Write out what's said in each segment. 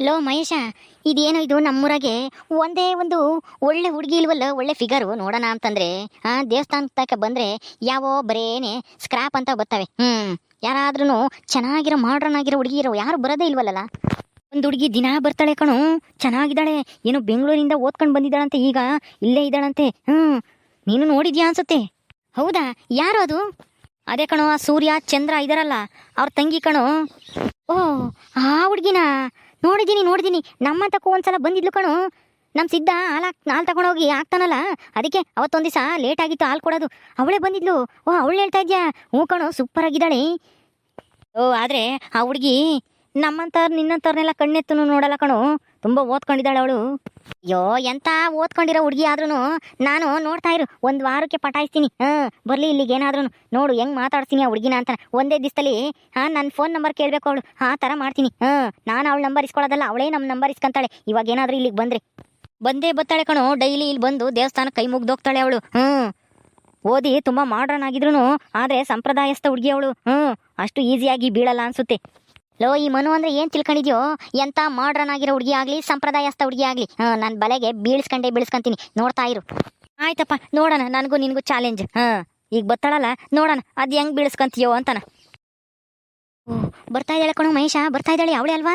Low Mahesh, ಇದೇನೋ ಇದು ನಮ್ಮೂರಾಗೆ ಒಂದೇ ಒಂದು ಒಳ್ಳೆ ಹುಡುಗಿ ಇಲ್ವಲ್ಲ, ಒಳ್ಳೆ ಫಿಗರು ನೋಡೋಣ ಅಂತಂದ್ರೆ, ಆ ದೇವಸ್ಥಾನ ತನಕ ಬಂದ್ರೆ ಯಾವೋ ಬರೇನೆ ಸ್ಕ್ರಾಪ್ ಅಂತ ಬರ್ತವೆ. ಹ್ಮ್ ಯಾರಾದ್ರೂ ಚೆನ್ನಾಗಿರೋ ಮಾಡ್ರನ್ ಆಗಿರೋ ಹುಡುಗಿ ಇರೋ ಯಾರು ಬರೋದೇ ಇಲ್ವಲ್ಲ ಒಂದು ಹುಡುಗಿ ದಿನ ಬರ್ತಾಳೆ ಕಣು, ಚೆನ್ನಾಗಿದ್ದಾಳೆ, ಏನೋ ಬೆಂಗಳೂರಿಂದ ಓದ್ಕೊಂಡು ಬಂದಿದ್ದಾಳಂತೆ, ಈಗ ಇಲ್ಲೇ ಇದ್ದಾಳಂತೆ, ಹ್ಮ್, ನೀನು ನೋಡಿದ್ಯಾ ಅನ್ಸುತ್ತೆ? ಹೌದಾ, ಯಾರು ಅದು? ಅದೇ ಕಣೋ, ಸೂರ್ಯ, ಚಂದ್ರ ಇದಾರಲ್ಲ, ಅವ್ರ ತಂಗಿ ಕಣೋ. ಓ, ಆ ಹುಡ್ಗಿನ? ನೋಡಿದ್ದೀನಿ ನೋಡಿದ್ದೀನಿ ನಮ್ಮಂತಕ್ಕೂ ಒಂದ್ಸಲ ಬಂದಿದ್ಲು ಕಣು. ನಮ್ಮ ಸಿದ್ಧ ಹಾಲು ಹಾಕ್, ಹಾಲು ತಗೊಂಡೋಗಿ ಹಾಕ್ತಾನಲ್ಲ. ಅದಕ್ಕೆ ಅವತ್ತೊಂದು ದಿವಸ ಲೇಟ್ ಆಗಿತ್ತು ಹಾಲು ಕೊಡೋದು. ಅವಳೇ ಬಂದಿದ್ಲು. ಓ, ಅವಳು ಹೇಳ್ತಾ ಇದ್ಯಾ? ಹ್ಞೂ ಕಣೋ ಸೂಪರ್ ಆಗಿದ್ದಾಳೆ. ಓ, ಆದರೆ ಆ ಹುಡುಗಿ ನಮ್ಮಂಥವ್ರು ನಿನ್ನಂಥವ್ರನ್ನೆಲ್ಲ ಕಣ್ಣೆತ್ತು ನೋಡಲ್ಲ ಕಣೋ. ತುಂಬ ಓದ್ಕೊಂಡಿದ್ದಾಳೆ ಅವಳು. ಅಯ್ಯೋ, ಎಂತ ಓದ್ಕೊಂಡಿರೋ ಹುಡುಗಿ ಆದ್ರೂ ನಾನು ನೋಡ್ತಾ ಇರು, ಒಂದು ವಾರಕ್ಕೆ ಪಟಾಯಿಸ್ತೀನಿ. ಹಾಂ, ಬರಲಿ ಇಲ್ಲಿಗೆ ಏನಾದ್ರೂ ನೋಡು, ಹೆಂಗ್ ಮಾತಾಡ್ತೀನಿ ಆ ಹುಡುಗಿನ ಅಂತ. ಒಂದೇ ದಿವಸದಲ್ಲಿ ಹಾ ನನ್ನ ಫೋನ್ ನಂಬರ್ ಕೇಳಬೇಕು ಅವಳು. ಆ ಥರ ಮಾಡ್ತೀನಿ. ಹಾಂ, ನಾನು ಅವಳ ನಂಬರ್ ಇಸ್ಕೊಳ್ಳೋದಲ್ಲ, ಅವಳೇ ನಮ್ಮ ನಂಬರ್ ಇಸ್ಕೊಂತಾಳೆ. ಇವಾಗ ಏನಾದರೂ ಇಲ್ಲಿಗೆ ಬಂದ್ರೆ. ಬಂದೇ ಬತ್ತಾಳೆ ಕಣೋ, ಡೈಲಿ ಇಲ್ಲಿ ಬಂದು ದೇವಸ್ಥಾನ ಕೈ ಮುಗ್ದೋಗ್ತಾಳೆ ಅವಳು. ಹ್ಞೂ ಓದಿ ತುಂಬಾ ಮಾಡ್ರನ್ ಆಗಿದ್ರು ಆದರೆ ಸಂಪ್ರದಾಯಸ್ಥ ಹುಡುಗಿ ಅವಳು. ಹ್ಮ್, ಅಷ್ಟು ಈಸಿಯಾಗಿ ಬೀಳಲ್ಲ ಅನ್ಸುತ್ತೆ. ಲೋ, ಈ ಮನು ಅಂದ್ರೆ ಏನ್ ತಿಳ್ಕೊಂಡಿದ್ಯೋ? ಎಂತ ಮಾಡ್ರನ್ ಆಗಿರೋ ಹುಡುಗಿ ಆಗ್ಲಿ, ಸಂಪ್ರದಾಯಸ್ಥ ಹುಡುಗಿ ಆಗ್ಲಿ. ನನ್ನ ನಾನು ಬಲೆಗೆ ಬೀಳ್ಸ್ಕೊಂಡೇ, ಬೀಳ್ಸ್ಕೊಂತೀನಿ. ನೋಡ್ತಾ ಇರು. ಆಯ್ತಪ್ಪ, ನೋಡೋಣ, ನನಗೂ ನಿನಗೂ ಚಾಲೆಂಜ್ ಹಾ, ಈಗ ಬತ್ತಾಳಲ್ಲ ನೋಡೋಣ, ಅದ್ ಹೆಂಗ್ ಬೀಳ್ಸ್ಕೊಂತೀಯೋ ಅಂತಾನ. ಬರ್ತಾ ಇದ್ದಾಳೆ ಕಣು ಮಹೇಶ, ಬರ್ತಾ ಇದ್ದಾಳೆ ಅವಳೆ ಅಲ್ವಾ?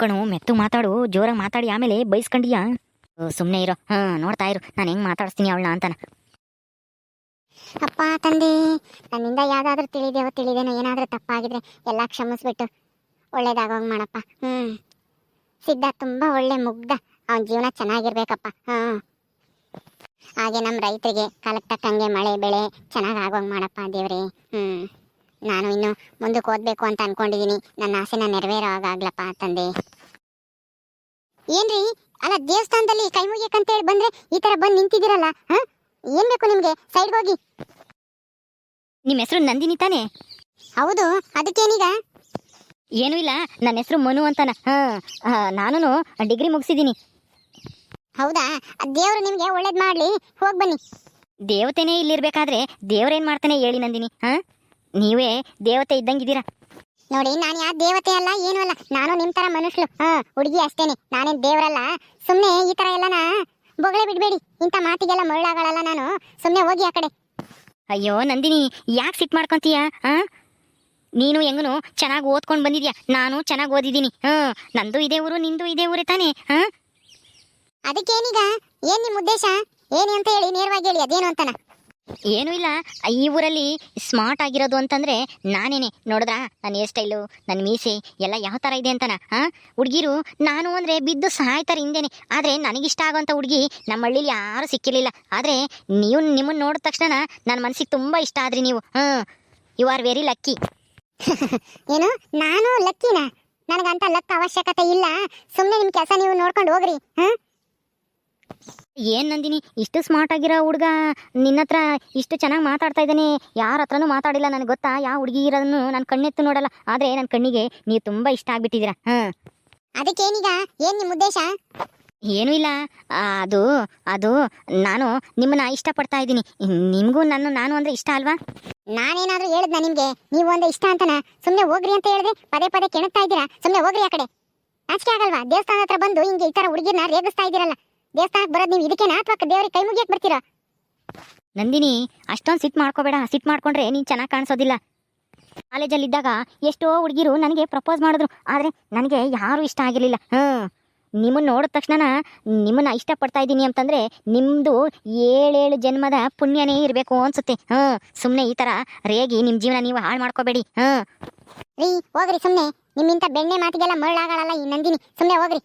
ಕಣು, ಮೆತ್ತು ಮಾತಾಡು, ಜೋರಾಗಿ ಮಾತಾಡಿ, ಆಮೇಲೆ ಬೈಸ್ಕೊಂಡಿಯಾ? ಸುಮ್ಮನೆ ಇರೋ. ಹ, ನೋಡ್ತಾ ಇರು, ನಾನು ಹೆಂಗ್ ಮಾತಾಡಿಸ್ತೀನಿ ಅವಳನ್ನ ಅಂತಾನ. ಅಪ್ಪ, ತಂದೆ, ನನ್ನಿಂದ ಯಾವ್ದಾದ್ರೂ ತಿಳಿದೇವೋ ತಿಳಿದೇನೋ, ಏನಾದ್ರೂ ತಪ್ಪಾಗಿದ್ರೆ ಎಲ್ಲ ಕ್ಷಮಿಸ್ಬಿಟ್ಟು. ಒಳ್ಳೇದಾಗೋಂಗ್ ಮಾಡಪ್ಪ. ಹ್ಮ್. ಸಿದ್ಧ ತುಂಬಾ ಒಳ್ಳೆ ಮುಗ್ಧ. ಅವನ ಜೀವನ ಚೆನ್ನಾಗಿರ್ಬೇಕಪ್ಪ. ಹ್ಞೂ ಹಾಗೆ ನಮ್ಮ ರೈತರಿಗೆ ಕಾಲಕ್ಕೆ ತಕ್ಕಂಗೆ ಮಳೆ ಬೆಳೆ ಚೆನ್ನಾಗಿ ಆಗೋಂಗ್ ಮಾಡಪ್ಪ ದೇವ್ರಿ. ಹ್ಮ್. ನಾನು ಇನ್ನು ಮುಂದಕ್ಕೆ ಓದ್ಬೇಕು ಅಂತ ಅನ್ಕೊಂಡಿದೀನಿ. ನನ್ನ ಆಸೆನ ನೆರವೇರೋ ಆಗಾಗ್ಲಪ್ಪ ತಂದೆ. ಏನ್ರಿ? ಅಲ್ಲ ದೇವಸ್ಥಾನದಲ್ಲಿ ಕೈ ಮುಗಿಯಕ್ಕಂತೇಳಿ ಬಂದ್ರೆ ಈ ತರ ಬಂದು ನಿಂತಿದ್ದೀರಲ್ಲ ಹ? ಏನ್ ಬೇಕು ನಿಮ್ಗೆ? ಸೈಡ್ ಹೋಗಿ ನಿಮ್ಮ ಹೆಸರು ನಂದಿನಿ ತಾನೇ? ಹೌದು. ಅದಕ್ಕೇನೀಗ? ಏನೂ ಇಲ್ಲ ನನ್ನ ಹೆಸರು ಮನು ಅಂತಾನ. ಹಾ ನಾನು ಡಿಗ್ರಿ ಮುಗಿಸಿದ್ದೀನಿ. ಹೌದಾ? ದೇವರು ನಿಮ್ಗೆ ಒಳ್ಳೇದ್ ಮಾಡ್ಲಿ. ಹೋಗ್ ಬನ್ನಿ. ದೇವತೆನೇ ಇಲ್ಲಿರ್ಬೇಕಾದ್ರೆ ದೇವ್ರೇನ್ ಮಾಡ್ತಾನೆ ಹೇಳಿ ನಂದಿನಿ ಹಾ? ನೀವೇ ದೇವತೆ ಇದ್ದಂಗಿದ್ದೀರಾ? ನೋಡಿ ನಾನು ಯಾ ದೇವತೆ ಅಲ್ಲ ಏನೂ ಅಲ್ಲ. ನಾನು ನಿಮ್ ತರ ಮನುಷ್ಯಳು. ಹಾಂ ಹುಡುಗಿ ಅಷ್ಟೇನೆ. ನಾನೇನ್ ದೇವರಲ್ಲ. ಸುಮ್ನೆ ಈ ತರ ಎಲ್ಲನ ಬೊಗಳೆ ಬಿಡ್ಬೇಡಿ. ಇಂಥ ಮಾತಿಗೆಲ್ಲ ಮರುಳಾಗಳಲ್ಲ ನಾನು. ಸುಮ್ಮನೆ ಹೋಗಿ ಆ ಕಡೆ. ಅಯ್ಯೋ ನಂದಿನಿ ಯಾಕೆ ಸಿಟ್ ಮಾಡ್ಕೊಂತೀಯ ಆ ನೀನು ಹೆಂಗನು ಚೆನ್ನಾಗಿ ಓದ್ಕೊಂಡು ಬಂದಿದ್ಯಾ? ನಾನು ಚೆನ್ನಾಗಿ ಓದಿದ್ದೀನಿ. ಹ್ಮ್ ನಂದು ಇದೇ ಊರು ನಿಂದು ಇದೇ ಊರೇ ತಾನೆ ಹಾ? ಅದಕ್ಕೇನೀಗ? ಏನ್ ನಿಮ್ಮ ಉದ್ದೇಶ? ಏನು ಅಂತ ಹೇಳಿ ನೇರವಾಗಿ ಹೇಳಿ ಅದೇನು ಅಂತನ? ಏನೂ ಇಲ್ಲ. ಈ ಊರಲ್ಲಿ ಸ್ಮಾರ್ಟ್ ಆಗಿರೋದು ಅಂತಂದ್ರೆ ನಾನೇನೆ. ನೋಡಿದ್ರಾ? ನನ್ನ ಹೇರ್ ಸ್ಟೈಲು ನನ್ನ ಮೀಸೆ ಎಲ್ಲ ಯಾವ ಥರ ಇದೆ ಅಂತನ ಹಾ? ಹುಡುಗಿರು ನಾನು ಅಂದರೆ ಬಿದ್ದು ಸಾಯ್ತಾರೆ ಹಿಂದೆನೆ. ಆದರೆ ನನಗಿಷ್ಟ ಆಗೋಂಥ ಹುಡುಗಿ ನಮ್ಮ ಹಳ್ಳಿಲಿ ಯಾರೂ ಸಿಕ್ಕಿರಲಿಲ್ಲ. ಆದರೆ ನೀವು ನಿಮ್ಮನ್ನು ನೋಡಿದ ತಕ್ಷಣ ನನ್ನ ಮನಸ್ಸಿಗೆ ತುಂಬ ಇಷ್ಟ ಆದ್ರಿ ನೀವು. ಹಾಂ ಯು ಆರ್ ವೆರಿ ಲಕ್ಕಿ ಏನು? ನಾನು ಲಕ್ಕಿನ? ನನಗಂತ ಲಕ್ ಅವಶ್ಯಕತೆ ಇಲ್ಲ. ಸುಮ್ಮನೆ ನಿಮ್ ಕೆಲಸ ನೀವು ನೋಡ್ಕೊಂಡು ಹೋಗ್ರಿ ಹಾಂ? ಏನ್ ನಂದಿನಿ ಇಷ್ಟು ಸ್ಮಾರ್ಟ್ ಆಗಿರೋ ಹುಡುಗ ನಿನ್ನ ಹತ್ರ ಇಷ್ಟು ಚೆನ್ನಾಗಿ ಮಾತಾಡ್ತಾ ಇದ್ದಾನೆ. ಯಾರ ಹತ್ರನು ಮಾತಾಡಿಲ್ಲ ನನಗೆ ಗೊತ್ತಾ? ಯಾವ ಹುಡುಗಿ ಇರೋದನ್ನು ನಾನು ಕಣ್ಣೆತ್ತು ನೋಡಲ್ಲ. ಆದರೆ ನನ್ನ ಕಣ್ಣಿಗೆ ನೀವು ತುಂಬ ಇಷ್ಟ ಆಗ್ಬಿಟ್ಟಿದೀರ ಹಾಂ? ಅದಕ್ಕೇನೀಗ? ಏನ್ ನಿಮ್ ಉದ್ದೇಶ? ಏನೂ ಇಲ್ಲ. ಅದು ಅದು ನಾನು ನಿಮ್ಮನ್ನ ಇಷ್ಟಪಡ್ತಾ ಇದ್ದೀನಿ. ನಿಮಗೂ ನನ್ನ ನಾನು ಅಂದರೆ ಇಷ್ಟ ಅಲ್ವಾ? ನಾನೇನಾದ್ರೂ ಹೇಳಿದ್ನ ನಿಮ್ಗೆ? ನೀವು ಒಂದು ಇಷ್ಟ ಅಂತನ? ಸುಮ್ಮನೆ ಹೋಗ್ರಿ ಅಂತ ಹೇಳಿದ್ರೆ ಪದೇ ಪದೇ ಕೆಣಕ್ತಾ ಇದ್ದೀರಾ? ಸುಮ್ನೆ ಹೋಗ್ರಿ ಆ ಕಡೆ. ನಾಚಿಕೆ ಆಗಲ್ವಾ? ದೇವಸ್ಥಾನ ಹತ್ರ ಬಂದು ಹಿಂಗೆ ಈ ತರ ಹುಡುಗಿರ್ನ ರೇಗಿಸ್ತಾ ಇದ್ದೀರಲ್ಲ. ದೇವಸ್ಥಾನಕ್ಕೆ ಬರೋದು ನೀವು ಇದಕ್ಕೆ ಅಥವಾ ದೇವ್ರಿಗೆ ಕೈ ಮುಗಿಯಕ್ಕೆ ಬರ್ತೀರಾ? ನಂದಿನಿ, ಅಷ್ಟೊಂದು ಸಿಟ್ ಮಾಡ್ಕೋಬೇಡ. ಸಿಟ್ ಮಾಡ್ಕೊಂಡ್ರೆ ನೀನು ಚೆನ್ನಾಗಿ ಕಾಣಿಸೋದಿಲ್ಲ. ಕಾಲೇಜಲ್ಲಿದ್ದಾಗ ಎಷ್ಟೋ ಹುಡುಗಿರು ನನಗೆ ಪ್ರಪೋಸ್ ಮಾಡಿದ್ರು. ಆದರೆ ನನಗೆ ಯಾರೂ ಇಷ್ಟ ಆಗಿರಲಿಲ್ಲ. ಹ್ಞೂ ನಿಮ್ಮನ್ನು ನೋಡಿದ ತಕ್ಷಣ ನಿಮ್ಮನ್ನ ಇಷ್ಟಪಡ್ತಾ ಇದ್ದೀನಿ ಅಂತಂದರೆ ನಿಮ್ಮದು ಏಳೇಳು ಜನ್ಮದ ಪುಣ್ಯನೇ ಇರಬೇಕು ಅನ್ಸುತ್ತೆ. ಹ್ಞೂ ಸುಮ್ಮನೆ ಈ ಥರ ರೇಗಿ ನಿಮ್ಮ ಜೀವನ ನೀವು ಹಾಳು ಮಾಡ್ಕೋಬೇಡಿ. ಹ್ಞೂ ರೀ ಹೋಗ್ರಿ ಸುಮ್ಮನೆ ನಿಮ್ಮಿಂತ ಬೆಣ್ಣೆ ಮಾತಿಗೆಲ್ಲ ಮರಳಾಗಲ್ಲ ಈ ನಂದಿನಿ. ಸುಮ್ಮನೆ ಹೋಗ್ರಿ.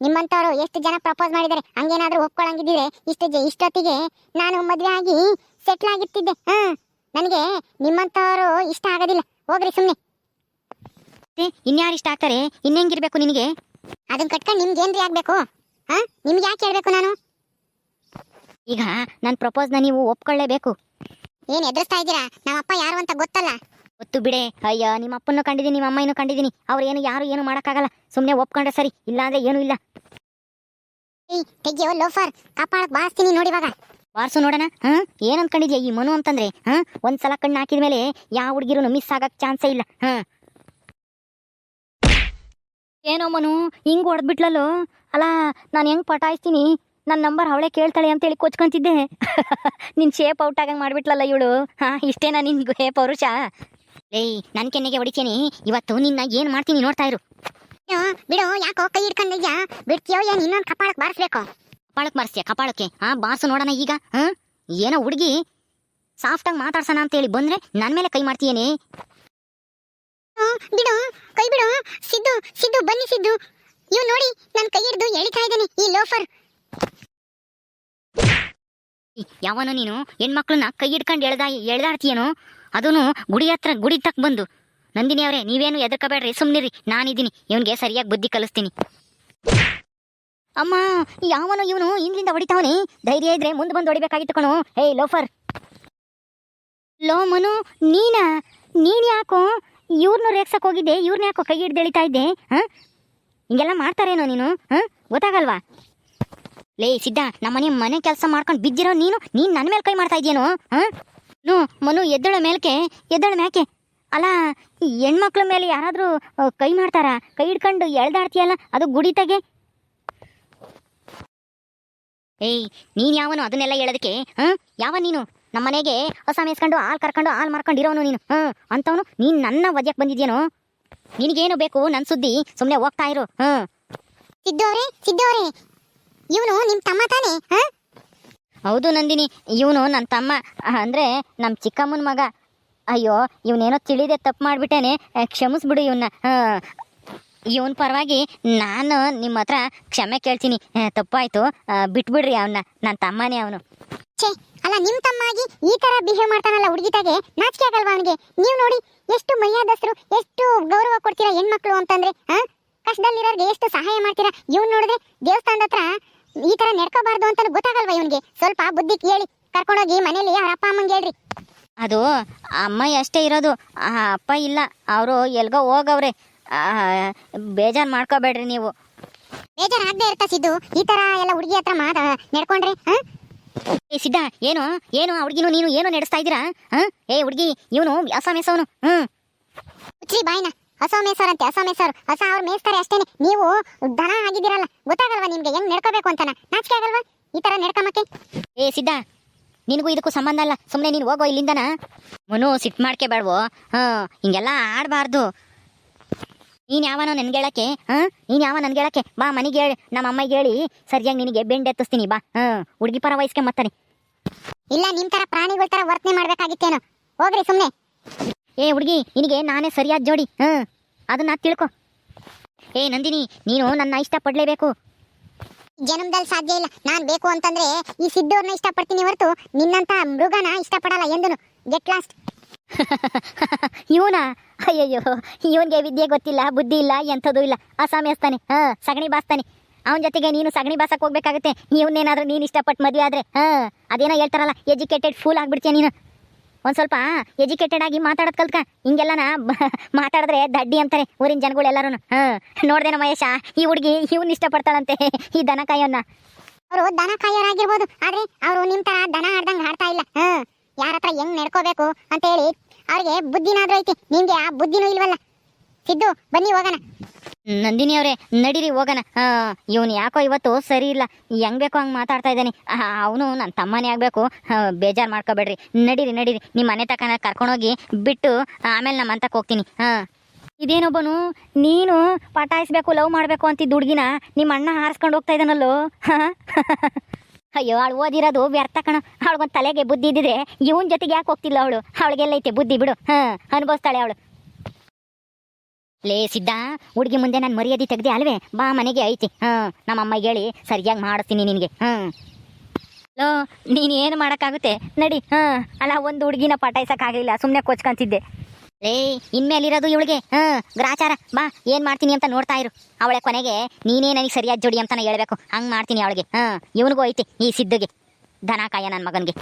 ನಿಮ್ಮಂತವ್ರು ಎಷ್ಟು ಜನ ಪ್ರಪೋಸ್ ಮಾಡಿದ್ದಾರೆ ಹಂಗೇನಾದರೂ ಒಪ್ಕೊಳ್ಳಂಗಿದ್ದಿದ್ರೆ ಇಷ್ಟು ಜ- ಇಷ್ಟೊತ್ತಿಗೆ ನಾನು ಮದ್ವೆ ಆಗಿ ಸೆಟ್ಲ್ ಆಗಿರ್ತಿದ್ದೆ. ಹಾ ನನಗೆ ನಿಮ್ಮಂತವ್ರು ಇಷ್ಟ ಆಗೋದಿಲ್ಲ. ಹೋಗ್ರಿ ಸುಮ್ನೆ. ಇನ್ಯಾರು ಇಷ್ಟ ಆಗ್ತಾರೆ? ಇನ್ನೆಂಗಿರ್ಬೇಕು ನಿನಗೆ? ಅದನ್ನ ಕಟ್ಕೊಂಡು ನಿಮ್ಗೆ ಏನ್ರಿ ಆಗ್ಬೇಕು? ಹಾ? ನಿಮ್ಗೆ ಯಾಕೆ ಹೇಳ್ಬೇಕು ನಾನು? ಈಗ ನನ್ನ ಪ್ರಪೋಸ್ನ ನೀವು ಒಪ್ಕೊಳ್ಳೇಬೇಕು. ಏನ್ ಎದುರಿಸ್ತಾ ಇದ್ದೀರಾ? ನಮ್ಮಪ್ಪ ಯಾರು ಅಂತ ಗೊತ್ತಲ್ಲ. ಗೊತ್ತು ಬಿಡೆ. ಅಯ್ಯ ನಿಮ್ಮ ಅಪ್ಪನ್ನು ಕಂಡಿದ್ದೀನಿ ನಿಮ್ಮ ಅಮ್ಮನೂ ಕಂಡಿದ್ದೀನಿ. ಅವ್ರು ಏನು ಯಾರು ಏನು ಮಾಡೋಕ್ಕಾಗಲ್ಲ. ಸುಮ್ಮನೆ ಒಪ್ಕೊಂಡ್ರೆ ಸರಿ ಇಲ್ಲಾಂದ್ರೆ ಏನೂ ಇಲ್ಲ. ತೆಗಿಯೋ ಲೋಫರ್ ಕಾಪಾಡಕ್ ಬಾಸ್ತೀನಿ ನೋಡಿ ಇವಾಗ. ಬಾರ್ಸು ನೋಡೋಣ. ಹಾ? ಏನ್ ಅನ್ಕೊಂಡಿದ್ಯಾ ಈ ಮನು ಅಂತಂದ್ರೆ? ಹಾ? ಒಂದ್ಸಲ ಕಣ್ಣು ಹಾಕಿದ ಮೇಲೆ ಯಾವ ಹುಡುಗಿರು ಮಿಸ್ ಆಗಕ್ ಚಾನ್ಸೇ ಇಲ್ಲ. ಹಾ? ಏನೋ ಮನು ಹಿಂಗ್ ಹೊಡೆದ್ಬಿಟ್ಲಲ್ಲೋ? ಅಲ್ಲ ನಾನು ಹೆಂಗ್ ಪಟಾಯಿಸ್ತೀನಿ? ನನ್ನ ನಂಬರ್ ಅವಳೆ ಕೇಳ್ತಾಳೆ ಅಂತೇಳಿ ಕೊಚ್ಕೊಂತಿದ್ದೆ. ನಿನ್ ಶೇಪ್ ಔಟ್ ಆಗಂಗ್ ಮಾಡ್ಬಿಟ್ಲಲ್ಲ ಇವಳು. ಹಾ ಇಷ್ಟೇನಾ ನಿನ್ ಹೇ ಪೌರುಷ? ಏಯ್ ನನ್ ಕೆನ್ನೆಗೆ ಹೊಡಿತೀನಿ. ಇವತ್ತು ನಿನ್ನ ಏನ್ ಮಾಡ್ತೀನಿ ನೋಡ್ತಾ ಇರು. ಬಿಡು, ಯಾಕೋ ಕೈ ಹಿಡ್ಕೊಂಡಿದ್ಯಾ? ಬಿಡ್ತೀಯೋ ಏನ್ ಇನ್ನೊಂದ್ ಕಪಾಳಕ್ ಬಾರಿಸ್ಬೇಕು? ಕಪಾಳಕ್ ಬಾರಿಸ್ತೀಯ ಕಪಾಳಕ್ಕೆ? ಹಾ ಬಾರ್ಸು ನೋಡೋಣ ಈಗ ಹಾ? ಏನೋ ಹುಡುಗಿ? ಸಾಫ್ಟಾಗಿ ಮಾತಾಡ್ಸೋಣ ಅಂತೇಳಿ ಬಂದ್ರೆ ನನ್ ಮೇಲೆ ಕೈ ಮಾಡ್ತೀಯೇನೆ ಹ್ಮ್, ಬಿಡು ಕೈ ಬಿಡು ಸಿದ್ದು ಸಿದ್ದು ಬನ್ನಿ ಇವ್ ನೋಡಿ ನನ್ ಕೈ ಹಿಡಿದು ಎಳಿತಾ ಇದ್ದಾನೆ ಈ ಲೋಫರ್. ಯಾವನು ನೀನು? ಹೆಣ್ಮಕ್ಳನ್ನ ಕೈ ಹಿಡ್ಕೊಂಡು ಎಳ್ದ ಎಳ್ದಾಡ್ತೀಯನು? ಅದೂನು ಗುಡಿ ಹತ್ರ ಗುಡಿ ತಕ್ ಬಂದು. ನಂದಿನಿ ಅವರೇ, ನೀವೇನು ಎದರ್ಕಬೇಡ್ರಿ ಸುಮ್ನಿರಿ. ನಾನಿದ್ದೀನಿ. ಇವನ್ಗೆ ಸರಿಯಾಗಿ ಬುದ್ಧಿ ಕಲಿಸ್ತೀನಿ. ಅಮ್ಮ, ಯಾವನು ಇವನು ಹಿಂದ್ಲಿಂದ ಹೊಡಿತಾವನಿ? ಧೈರ್ಯ ಇದ್ರೆ ಮುಂದೆ ಬಂದು ಹೊಡಿಬೇಕಾಗಿತ್ತು ಕಣು. ಏಯ್, ಲೋಫರ್. ಲೋ ಮನು, ನೀನಾ? ನೀನ್ ಯಾಕೋ? ಇವ್ರನ್ನೂ ರೇಗ್ಸಕ್ ಹೋಗಿದ್ದೆ ಇವ್ರನ್ನ ಯಾಕೋ ಕೈ ಹಿಡ್ದು ಎಳಿತಾ ಇದ್ದೆ, ಹಾ? ಹಿಂಗೆಲ್ಲ ಮಾಡ್ತಾರೇನೋ ನೀನು, ಹಾ? ಗೊತ್ತಾಗಲ್ವಾ? ಲೇ, ಸಿದ್ಧ ನಮ್ಮನೆ ಮನೆ ಕೆಲಸ ಮಾಡ್ಕೊಂಡು ಬಿದ್ದಿರೋ ನೀನು, ನೀನ್ ನನ್ನ ಮೇಲೆ ಕೈ ಮಾಡ್ತಾ ಇದೆಯೇನು ಹಾ? ನೋ ಮನು ಎದ್ದಳ ಮೇಲ್ಕೆ, ಎದ್ದಳ ಮ್ಯಾಕೆ. ಅಲ್ಲ ಹೆಣ್ಮಕ್ಳ ಮೇಲೆ ಯಾರಾದ್ರೂ ಕೈ ಮಾಡ್ತಾರಾ? ಕೈ ಹಿಡ್ಕೊಂಡು ಎಳ್ದಾಡ್ತೀಯಲ್ಲ, ಅದು ಗುಡಿತಾಗೆ? ಏಯ್, ನೀನು ಯಾವನು ಅದನ್ನೆಲ್ಲ ಹೇಳೋದಕ್ಕೆ, ಹಾ? ಯಾವ ನೀನು? ನಮ್ಮನೆಗೆ ಹೊಸ ಮೇಸ್ಕೊಂಡು ಹಾಲು ಕರ್ಕೊಂಡು ಹಾಲು ಮಾರ್ಕೊಂಡಿರೋನು ನೀನು, ಹಾ? ಅಂತವನು ನೀನು ನನ್ನ ವಜಕ್ಕೆ ಬಂದಿದ್ಯೇನೋ ನಿನಗೇನು ಬೇಕು? ನನ್ನ ಸುದ್ದಿ. ಸುಮ್ಮನೆ ಹೋಗ್ತಾ ಇರು. ಹಾ ಸಿದ್ದು ಅವರೇ ಸಿದ್ದು ಅವರೇ ಇವನು ನಿಮ್ಮ ತಮ್ಮ ತಾನೇ? ಹಾ? ಹೌದು ನಂದಿನಿ. ಇವನು ನನ್ನ ತಮ್ಮ. ಅಂದ್ರೆ ನಮ್ಮ ಚಿಕ್ಕಮ್ಮನ ಮಗ. ಅಯ್ಯೋ ಇವನೇನೋ ತಿಳಿದೆ ತಪ್ಪು ಮಾಡಿಬಿಟ್ಟೇನೆ. ಕ್ಷಮಿಸ್ಬಿಡು ಇವನ್ನ. ಇವನ್ ಪರವಾಗಿ ನಾನು ನಿಮ್ಮ ಹತ್ರ ಕ್ಷಮೆ ಕೇಳ್ತೀನಿ. ತಪ್ಪಾಯಿತು. ತಪ್ಪಾಯ್ತು ಬಿಟ್ಬಿಡ್ರಿ ಅವನ್ನ. ನನ್ನ ತಮ್ಮನೇ ಅವನು. ಛೇ ಅಲ್ಲ ನಿಮ್ ತಮ್ಮಾಗಿ ಈ ತರ ಬಿಹೇವ್ ಮಾಡ್ತಾನಲ್ಲ ಹುಡುಗಿತಾಗೆ? ನಾಚಿಕೆ ಆಗಲ್ವಾ ಅವನಿಗೆ? ನೀವು ನೋಡಿ ಎಷ್ಟು ಮರ್ಯಾದಸ್ರು ಎಷ್ಟು ಗೌರವ ಕೊಡ್ತೀರಾ ಹೆಣ್ಮಕ್ಳು ಅಂತಂದ್ರೆ ಹಾ ಕಷ್ಟದಲ್ಲಿರೋರ್ಗೆ ಎಷ್ಟು ಸಹಾಯ ಮಾಡ್ತೀರಾ? ಇವ್ನ್ ನೋಡಿದ್ರೆ ದೇವಸ್ಥಾನದ ಹತ್ರ ಈ ತರ ನೆಡ್ಕೋಬಾರ್ದು ಅಂತ ಗೊತ್ತಾಗಲ್ವಾ ಇವನಿಗೆ? ಸ್ವಲ್ಪ ಬುದ್ಧಿ ಕೇಳಿ ಕರ್ಕೊಂಡೋಗಿ ಮನೇಲಿ ಅವ್ರ ಅಪ್ಪ ಅಮ್ಮಂಗೆ ಹೇಳ್ರಿ. ಅದು ಅಮ್ಮ ಅಷ್ಟೇ ಇರೋದು ಆ, ಅಪ್ಪ ಇಲ್ಲ ಅವರು ಎಲ್ಗೋ ಹೋಗವ್ರೆ. ಬೇಜಾರು ಮಾಡ್ಕೋಬೇಡ್ರಿ ನೀವು. ಬೇಜಾರ್ ಆಗದೆ ಇರ್ತಾ ಸಿದ್ದು ಈ ತರ ಎಲ್ಲ ಹುಡುಗಿ ಹತ್ರ ಮಾತಾ ನಡ್ಕೊಂಡ್ರೆ ಹಾ ಏ, ಸಿದ್ಧ, ಏನು? ಏನು? ಆ ಹುಡ್ಗಿನು ನೀನು ಏನು ನಡೆಸ್ತಾ ಇದ್ದೀರಾ? ಹಾ ಏ, ಹುಡುಗಿ, ಇವನು ಅಸಮೇಸವನು ಹ್ಮ್. ಹುಚ್ರಿ ಬಾಯ್ನ. ಹೊಸ ಮೇಸರ್ ಅಂತೆ ಹೊಸ ಮೇಸರ್ ಹೊಸ ಅವ್ರು ಮೇಸ್ತಾರೆ ಅಷ್ಟೇನೆ. ನೀವು ದನ ಆಗಿದ್ದೀರಲ್ಲ, ಗೊತ್ತಾಗಲ್ವಾ ನಿಮ್ಗೆ? ಹೆಂಗ್ ನಡ್ಕೋಬೇಕು ಅಂತನ? ನಾಚಿಕೆ ಆಗಲ್ವಾ ಈ ತರ ನಡ್ಕೊಂಬಕ್ಕೆ ಏ, ಸಿದ್ಧ, ನಿನಗೂ ಇದಕ್ಕೂ ಸಂಬಂಧ ಅಲ್ಲ. ಸುಮ್ಮನೆ ನೀನು ಹೋಗೋ ಇಲ್ಲಿಂದನ? ಮನು, ಸಿಟ್ ಮಾಡ್ಕೆ ಬೇಡವೋ ಹಾ, ಹಿಂಗೆಲ್ಲ ಆಡಬಾರ್ದು. ನೀನು ಯಾವನೋ ನನ್ಗೆ ಹೇಳಕ್ಕೆ ಹಾ? ನೀನ್ ಯಾವ ನನ್ಗೆ ಹೇಳಕ್ಕೆ? ಬಾ ಮನೆಗೆ ಹೇಳಿ ನಮ್ಮ ಅಮ್ಮಗೆ ಹೇಳಿ ಸರಿಯಾಗಿ ನಿನಗೆ ಬೆಂಡ್ ಎತ್ತಿಸ್ತೀನಿ ಬಾ. ಹಾ ಹುಡುಗಿ ಪರ ವಯಸ್ಕೆ ಮತ್ತಾನೆ. ಇಲ್ಲ ನಿಮ್ ತರ ಪ್ರಾಣಿಗಳ ತರ ವರ್ತನೆ ಮಾಡ್ಬೇಕಾಗಿತ್ತೇನೋ. ಹೋಗ್ರಿ ಸುಮ್ನೆ. ಏ ಹುಡುಗಿ ನಿನಗೆ ನಾನೇ ಸರಿಯಾದ ಜೋಡಿ ಹ್ಞೂ ಅದನ್ನ ತಿಳ್ಕೊ. ಏ ನಂದಿನಿ ನೀನು ನನ್ನ ಇಷ್ಟಪಡಲೇಬೇಕು ಜನ್ಮದಲ್ಲಿ ಸಾಧ್ಯ ಇಲ್ಲ. ನಾನು ಬೇಕು ಅಂತಂದ್ರೆ ಈ ಸಿದ್ದವ್ರನ್ನ ಇಷ್ಟಪಡ್ತೀನಿ ಹೊರತು ನಿನ್ನಂತ ಮೃಗನ ಇಷ್ಟಪಡಲ್ಲ ಎಂದನು. ಗೆಟ್ ಲಾಸ್ಟ್ ಇವನ? ಅಯ್ಯಯ್ಯೋ, ಇವನ್ಗೆ ವಿದ್ಯೆ ಗೊತ್ತಿಲ್ಲ, ಬುದ್ಧಿ ಇಲ್ಲ ಎಂಥದ್ದು ಇಲ್ಲ. ಅಸಾಮ್ಯಸ್ತಾನೆ ಹಾ, ಸಗಣಿ ಬಾಸ್ತಾನೆ. ಅವನ ಜೊತೆಗೆ ನೀನು ಸಗಣಿ ಬಾಸಕ್ಕೆ ಹೋಗ್ಬೇಕಾಗುತ್ತೆ. ಇವನ್ನೇನಾದ್ರೂ ನೀನು ಇಷ್ಟಪಟ್ಟು ಮದುವೆ ಆದ್ರೆ, ಹಾ, ಅದೇನೋ ಹೇಳ್ತಾರಲ್ಲ, ಎಜುಕೇಟೆಡ್ ಫೂಲ್ ಆಗ್ಬಿಡ್ತೀಯ ನೀನು. ಒಂದು ಸ್ವಲ್ಪ ಎಜುಕೇಟೆಡ್ ಆಗಿ ಮಾತಾಡೋದು ಕಲ್ತ್ಕ. ಹಿಂಗೆಲ್ಲನ ಮಾತಾಡಿದ್ರೆ ದಡ್ಡಿ ಅಂತಾರೆ ಊರಿನ ಜನಗಳು ಎಲ್ಲರೂ ಹಾ ನೋಡ್ದೇನ ಮಹೇಶ ಈ ಹುಡುಗಿ ಇವನ್ನ ಇಷ್ಟಪಡ್ತಾಳಂತೆ, ಈ ದನ ಕಾಯೋನ್ನ ಅವರು ದನ ಕಾಯೋರಾಗಿರ್ಬೋದು ಆದ್ರೆ ಅವರು ನಿಮ್ಮ ಥರ ದನ ಆಡ್ದಂಗೆ ಆಡ್ತಾ ಇಲ್ಲ. ಹಾಂ ಯಾರ ಹತ್ರ ಹೆಂಗೆ ನಡ್ಕೋಬೇಕು ಅಂತ ಹೇಳಿ ಅವ್ರಿಗೆ ಬುದ್ಧಿನಾದ್ರೂ ಐತಿ. ನಿಮ್ಗೆ ಆ ಬುದ್ಧಿನೂ ಇಲ್ವಲ್ಲ. ಸಿದ್ದು, ಬನ್ನಿ ಹೋಗೋಣ. ನಂದಿನಿ ಅವರೇ ನಡೀರಿ, ಹೋಗೋಣ. ಇವನು ಯಾಕೋ ಇವತ್ತು ಸರಿ ಇಲ್ಲ. ಹೆಂಗ್ ಬೇಕೋ ಹಂಗೆ ಮಾತಾಡ್ತಾ ಇದ್ದಾನೆ. ಅವನು ನನ್ನ ತಮ್ಮನೇ ಆಗಬೇಕು. ಬೇಜಾರು ಮಾಡ್ಕೋಬೇಡ್ರಿ. ನಡೀರಿ ನಡೀರಿ. ನಿಮ್ಮ ಮನೆ ತಕನ ಕರ್ಕೊಂಡೋಗಿ ಬಿಟ್ಟು ಆಮೇಲೆ ನಮ್ಮ ಅಂತಕ್ಕೆ ಹೋಗ್ತೀನಿ. ಹಾ ಇದೇನೊಬ್ಬನು, ನೀನು ಪಟಾಯಿಸ್ಬೇಕು, ಲವ್ ಮಾಡಬೇಕು ಅಂತಿದ್ದ ಹುಡುಗಿನ ನಿಮ್ಮ ಅಣ್ಣ ಹಾರಿಸ್ಕೊಂಡು ಹೋಗ್ತಾ ಇದ್ದಾನಲ್ಲೋ? ಅಯ್ಯೋ, ಅವಳು ಓದಿರೋದು ವ್ಯರ್ಥ ಕಣ. ಅವಳಿಗೊಂದು ತಲೆಗೆ ಬುದ್ಧಿ ಇದ್ದಿದ್ರೆ ಇವನ್ ಜೊತೆಗೆ ಯಾಕೆ ಹೋಗ್ತಿಲ್ಲ ಅವಳು? ಅವಳಿಗೆಲ್ಲೈತೆ ಬುದ್ಧಿ ಬಿಡು. ಹ, ಅನುಭವಿಸ್ತಾಳೆ ಅವಳು. ಲೇ, ಸಿದ್ಧ, ಹುಡುಗಿ ಮುಂದೆ ನಾನು ಮರ್ಯಾದೆ ತೆಗ್ದೆ ಅಲ್ವೇ? ಬಾ, ಮನೆಗೆ ಐತಿ. ಹಾ ನಮ್ಮ ಅಮ್ಮಗೆ ಹೇಳಿ ಸರಿಯಾಗಿ ಮಾಡಿಸ್ತೀನಿ ನಿನಗೆ. ಹ್ಮ್ ಲೋ, ನೀನು ಏನು ಮಾಡೋಕ್ಕಾಗುತ್ತೆ? ನಡಿ. ಹಾಂ, ಅಲ್ಲ, ಒಂದು ಹುಡುಗಿನ ಪಟಾಯಿಸೋಕ್ಕಾಗಲಿಲ್ಲ. ಸುಮ್ಮನೆ ಕೊಚ್ಕೊಂತಿದ್ದೆ. ಲೇ ಇನ್ಮೇಲಿರೋದು ಇವಳಿಗೆ. ಹಾ, ಗ್ರಾಚಾರ. ಬಾ, ಏನ್ ಮಾಡ್ತೀನಿ ಅಂತ ನೋಡ್ತಾ ಇರು. ಅವಳೆ ಕೊನೆಗೆ, ನೀನೇ ನನಗೆ ಸರಿಯಾದ ಜೋಡಿ ಅಂತಾನೆ ಹೇಳ್ಬೇಕು. ಹಂಗ್ ಮಾಡ್ತೀನಿ ಅವಳಿಗೆ. ಹಾ, ಇವನಿಗೂ ಐತಿ ಈ ಸಿದ್ಧಗೆ ದನ ಕಾಯ ನನ್ನ ಮಗನಿಗೆ.